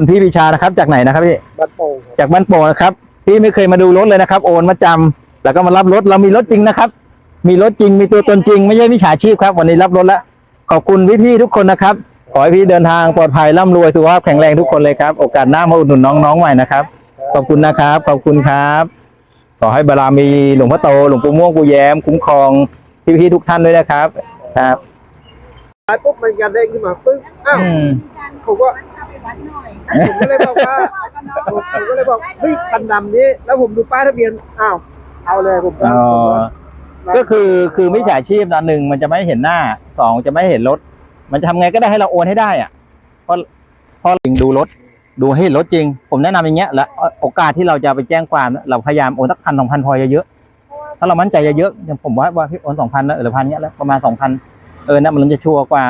คุณพี่วิชานะครับ จากไหนนะครับพี่บ้านโป่งครับจากบ้านโป่งนะครับ พี่ไม่เคยมาดูรถเลยนะครับ โอนมาจำแล้วก็มารับรถเรามีรถจริงนะครับ มีรถจริงมีตัวตนจริง ไม่ใช่มิจฉาชีพครับ วันนี้รับรถแล้วขอบคุณพี่ๆทุกคนนะครับ ขอให้พี่เดินทางปลอดภัยร่ำรวยสุขภาพแข็งแรงทุกคนเลยครับ โอกาสหน้ามาอุดหนุนน้องๆใหม่นะครับ ขอบคุณนะครับ ขอบคุณครับ ขอให้บารมีหลวงพ่อโตหลวงปู่ม่วงปู่แย้มคุ้มครองพี่ๆทุกท่านด้วยนะครับ ครับ ตายปุ๊บมันกระเด้งขึ้นมาปึ้งอ้าวอืม ผมก็ ผมก็เลยบอกว่าผมผมก็เลยบอกเฮ้ยคันดำนี้ แล้วผมดูป้ายทะเบียนอ้าวเอาเลยผมก็อ๋อผมก็คือคือมิจฉาชีพนะหนึ่งมันจะไม่เห็นหน้าสองจะไม่เห็นรถ มันจะทำไงก็ได้ให้เราโอนให้ได้อะเพราะเพราะจริงดูรถ ดูให้เห็นรถจริง ผมแนะนำอย่างเงี้ยแล้วโอกาสที่เราจะไปแจ้งความเราพยายามโอนสักพันสองพันพอเยอะๆถ้าเรามั่นใจเยอะๆอย่างผมว่าว่าพี่โอนสองพันแล้วหรือพันเนี้ยแล้วประมาณสองพันเออนะมันจะชัวร์กว่า